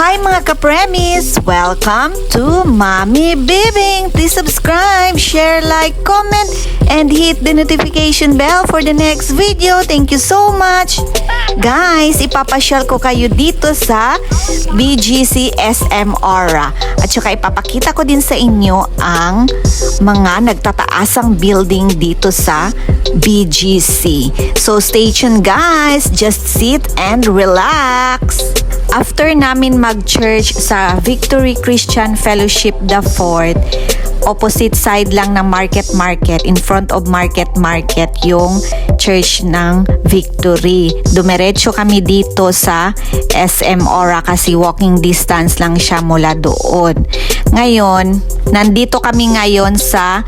Hi mga kapremis! Welcome to Mommy Bibing! Please subscribe, share, like, comment, and hit the notification bell for the next video. Thank you so much! Guys, ipapasyal ko kayo dito sa BGC SM Aura. At saka ipapakita ko din sa inyo ang mga nagtataasang building dito sa BGC. So stay tuned guys! Just sit and relax! After namin mag-church sa Victory Christian Fellowship the Fort, opposite side lang ng Market Market, in front of Market Market, yung church ng Victory. Dumiretso kami dito sa SM Aura kasi walking distance lang siya mula doon. Ngayon, nandito kami ngayon sa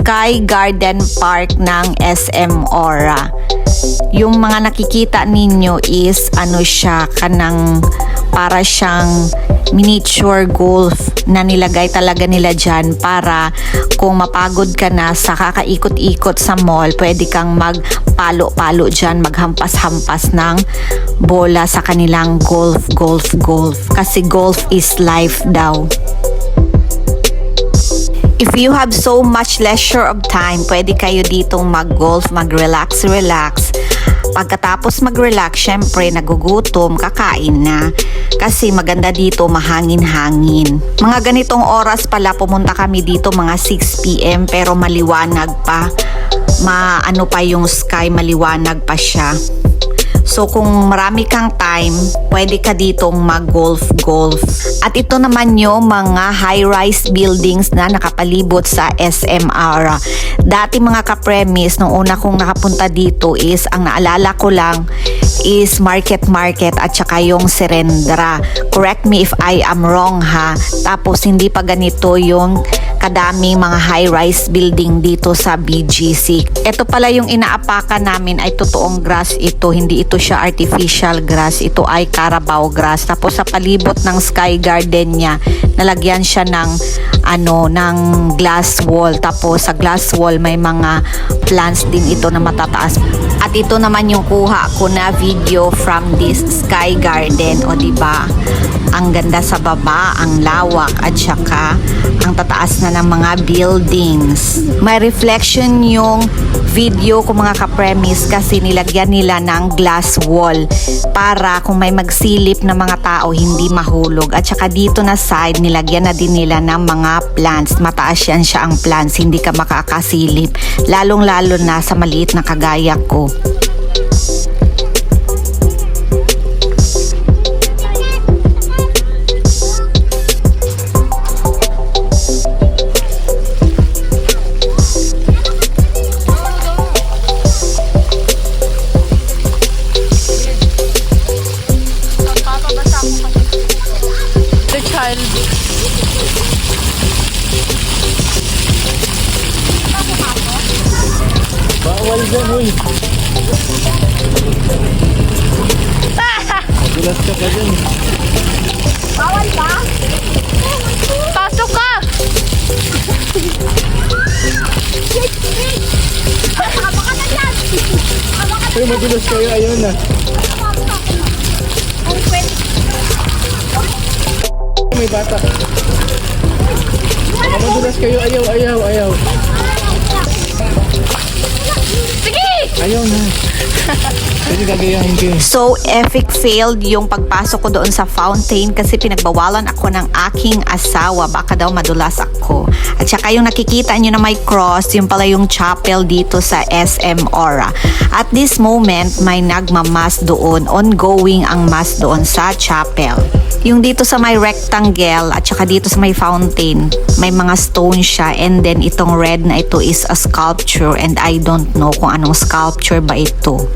Sky Garden Park ng SM Aura yung mga nakikita ninyo is ano siya kanang para siyang miniature golf na nilagay talaga nila dyan para kung mapagod ka na sa kakaikot-ikot sa mall, pwede kang magpalo-palo dyan, maghampas-hampas ng bola sa kanilang golf, golf, golf. Kasi golf is life daw. If you have so much leisure of time, pwede kayo ditong mag-golf, mag-relax, relax. Pagkatapos mag-relax, syempre nagugutom, kakain na. Kasi maganda dito, mahangin-hangin. Mga ganitong oras pala pumunta kami dito mga 6pm pero maliwanag pa. Maano pa yung sky, maliwanag pa siya. So kung marami kang time, pwede ka ditong mag-golf-golf. At ito naman yung mga high-rise buildings na nakapalibot sa SM Aura. Dati mga ka-premise, nung una kong nakapunta dito is, ang naalala ko lang is Market Market at saka yung Serendra. Correct me if I am wrong ha. Tapos hindi pa ganito yung kadaming mga high-rise building dito sa BGC. Ito pala yung inaapakan namin ay totoong grass ito, hindi ito siya artificial grass. Ito ay Carabao grass. Tapos sa palibot ng Sky Garden niya, nalagyan siya ng ano ng glass wall. Tapos sa glass wall may mga plants din ito na matataas. At ito naman yung kuha ko na video from this Sky Garden. O di ba? Ang ganda sa baba, ang lawak at saka ang tataas na ng mga buildings. May reflection yung video ko mga ka-premise kasi nilagyan nila ng glass wall para kung may magsilip na mga tao hindi mahulog. At saka dito na side nilagyan na din nila ng mga plants. Mataas yan siya ang plants, hindi ka makakasilip. Lalong lalo na sa maliit na kagaya ko. Dyan, uy. Magulat ka pa dyan. Pasok ka! Uy, magulas kayo. Ayun na. May bata. Baka madulas kayo. Ayaw, ayaw, ayaw. Ayaw na. So, epic failed yung pagpasok ko doon sa fountain kasi pinagbawalan ako ng aking asawa. Baka daw madulas ako. At saka yung nakikita nyo na may cross, yung pala yung chapel dito sa SM Aura. At this moment, may nagmamas doon. Ongoing ang mass doon sa chapel. Yung dito sa may rectangle at saka dito sa may fountain, may mga stone siya and then itong red na ito is a sculpture and I don't know kung anong sculpture ba ito.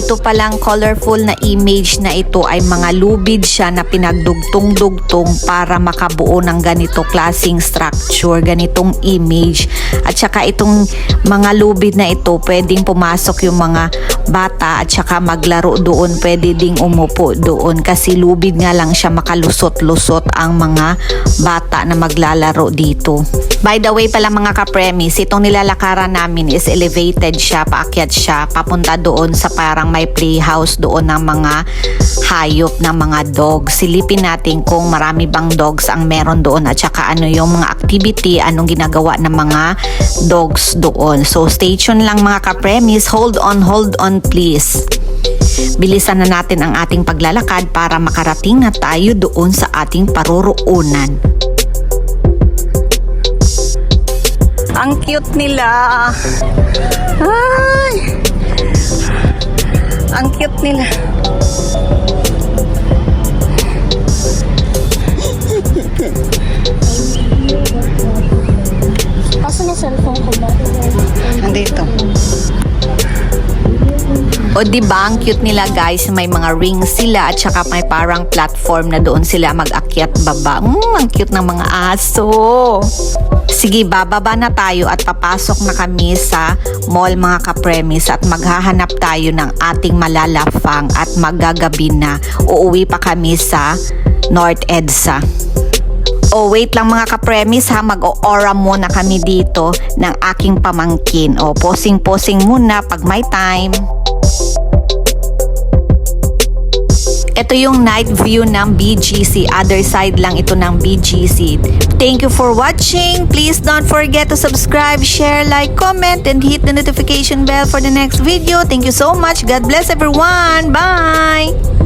ito palang colorful na image na ito ay mga lubid siya na pinagdugtong-dugtong para makabuo ng ganito klasing structure, ganitong image. At saka itong mga lubid na ito, pwedeng pumasok yung mga bata at saka maglaro doon, pwede ding umupo doon kasi lubid nga lang siya makalusot-lusot ang mga bata na maglalaro dito. By the way pala mga ka-premise, itong nilalakaran namin is elevated siya, paakyat siya, papunta doon sa parang may playhouse doon ng mga hayop ng mga dogs. Silipin natin kung marami bang dogs ang meron doon at saka ano yung mga activity, anong ginagawa ng mga dogs doon. So stay tuned lang mga ka-premise, hold on, hold on please. Bilisan na natin ang ating paglalakad para makarating na tayo doon sa ating paruroonan. Ang cute nila. Ay! Ang cute nila. Kaso na cellphone ko ba? Nandito. O di ba ang cute nila guys, may mga rings sila at saka may parang platform na doon sila mag-akyat baba. Mm, ang cute ng mga aso. Sige, bababa na tayo at papasok na kami sa mall mga kapremis at maghahanap tayo ng ating malalafang at magagabi na. Uuwi pa kami sa North EDSA. Oh, wait lang mga ka-premise ha, mag-o-aura muna kami dito ng aking pamangkin. O, posing-posing muna pag may time. Ito yung night view ng BGC. Other side lang ito ng BGC. Thank you for watching. Please don't forget to subscribe, share, like, comment, and hit the notification bell for the next video. Thank you so much. God bless everyone. Bye!